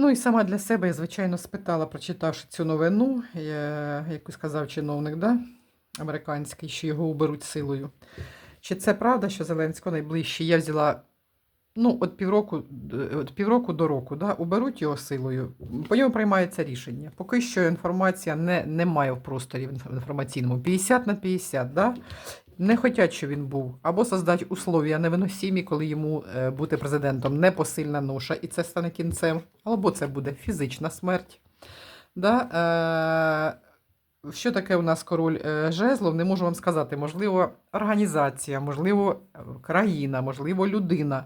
Ну і сама для себе я, звичайно, спитала, прочитавши цю новину, яку сказав чиновник, да? американський, що його уберуть силою. Чи це правда, що Зеленського найближче? Я взяла ну, от півроку, от півроку до року, да? уберуть його силою, по ньому приймається рішення. Поки що інформація не, немає в просторі інформаційному. 50 на 50, да? Не хочуть, щоб він був, або создати условия невиносимі, коли йому е, бути президентом непосильна ноша, і це стане кінцем, або це буде фізична смерть. Да? Е, що таке у нас король е, жезлов? Не можу вам сказати. Можливо, організація, можливо, країна, можливо, людина,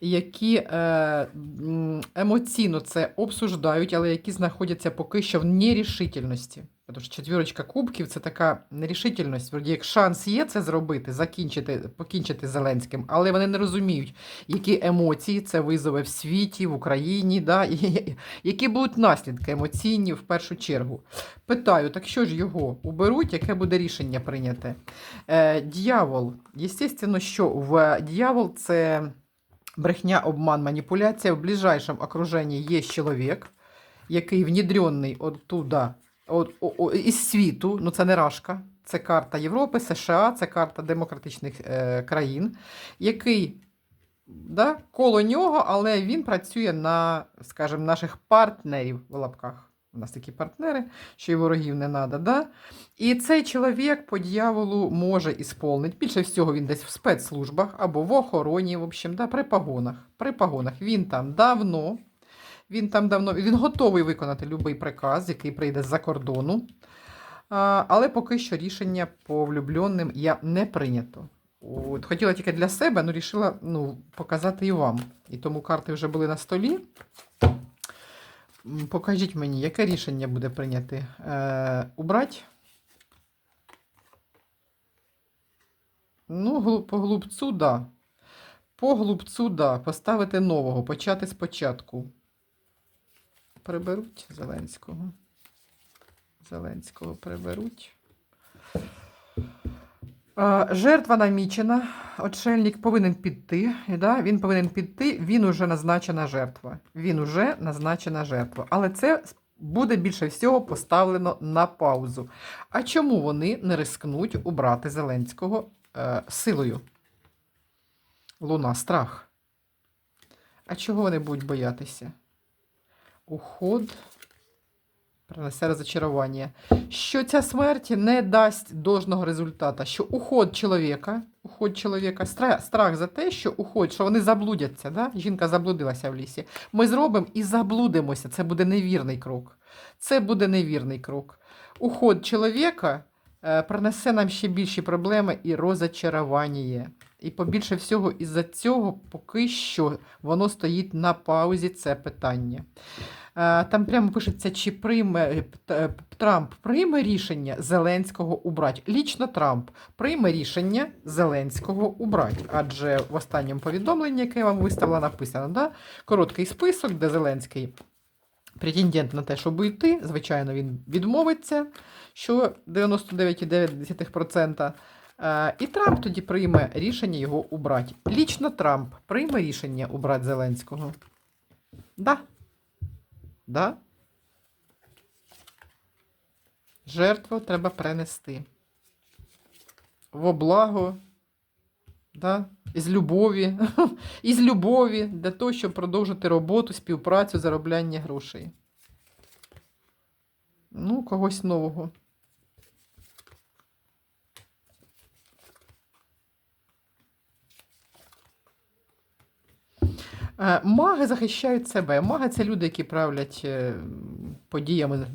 які емоційно це обсуждають, але які знаходяться поки що в нерішительності. Тому що четвірочка кубків це така нерішительність. Вроді як шанс є це зробити, закінчити, покінчити Зеленським, але вони не розуміють, які емоції це визове в світі, в Україні, да? і, які будуть наслідки емоційні в першу чергу. Питаю, так що ж його уберуть, яке буде рішення прийняте? Е, дьявол. Єстественно, що в дьявол це брехня, обман, маніпуляція. В ближайшому окруженні є чоловік, який внедренний оттуда, от, о, о, із світу, ну це не Рашка, це карта Європи, США, це карта демократичних е, країн, який да, коло нього, але він працює на, скажімо, наших партнерів в лапках. У нас такі партнери, що й ворогів не треба. Да? І цей чоловік по дьяволу може ісполнити. Більше всього він десь в спецслужбах або в охороні, в общем, да, при погонах. При погонах. Він там давно, він там давно, він готовий виконати будь-який приказ, який прийде з-за кордону. Але поки що рішення по влюбленим я не прийнято. От, хотіла тільки для себе, але вирішила ну, показати і вам. І тому карти вже були на столі. Покажіть мені, яке рішення буде прийняти? Е, убрати? Ну, по глупцу, да. По глупцу, да. Поставити нового, почати спочатку. Приберуть Зеленського. Зеленського приберуть. Жертва намічена. Отшельник повинен піти. Да? Він повинен піти, він уже назначена жертва. Він уже назначена жертва. Але це буде більше всього поставлено на паузу. А чому вони не рискнуть убрати Зеленського е, силою? Луна, страх. А чого вони будуть боятися? Уход принесе розочарування. Що ця смерть не дасть должного результата. Що уход чоловіка, уход чоловіка, страх, страх за те, що уход, що вони заблудяться. Да? Жінка заблудилася в лісі. Ми зробимо і заблудимося. Це буде невірний крок. Це буде невірний крок. Уход чоловіка е, принесе нам ще більші проблеми і розочарування. І побільше всього, із-за цього поки що воно стоїть на паузі це питання. Е, Там прямо пишеться, чи прийме е, е, Трамп прийме рішення Зеленського убрати. Лічно Трамп прийме рішення Зеленського убрати. Адже в останньому повідомленні, яке я вам виставила, написано, да? короткий список, де Зеленський претендент на те, щоб йти. Звичайно, він відмовиться, що 99,9%. Е, І Трамп тоді прийме рішення його убрати. Лічно Трамп прийме рішення убрати Зеленського. Да. Да? Жертву треба принести. Во благо, да? із любові, із любові для того, щоб продовжити роботу, співпрацю, заробляння грошей. Ну, когось нового. Маги захищають себе. Маги це люди, які правлять е, подіями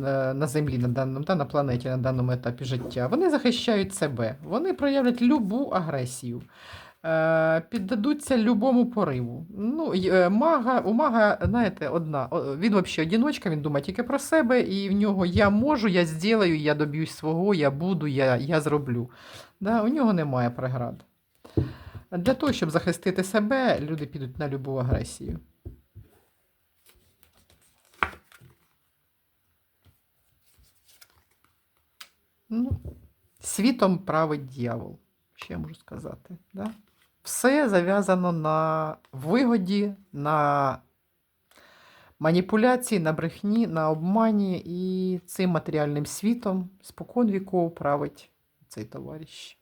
на- землі, на, даному, та, на планеті на даному етапі життя. Вони захищають себе. Вони проявлять любу агресію. Е, Піддадуться любому пориву. Ну, е, мага, у мага, знаєте, одна. Він взагалі одіночка, він думає тільки про себе, і в нього я можу, я зроблю, я доб'юсь свого, я буду, я, я зроблю. Да, у нього немає преград. Для того, щоб захистити себе, люди підуть на любу агресію. Ну, світом править дьявол. Я можу сказати? Да? Все зав'язано на вигоді, на маніпуляції, на брехні, на обмані і цим матеріальним світом спокон віков править цей товариш.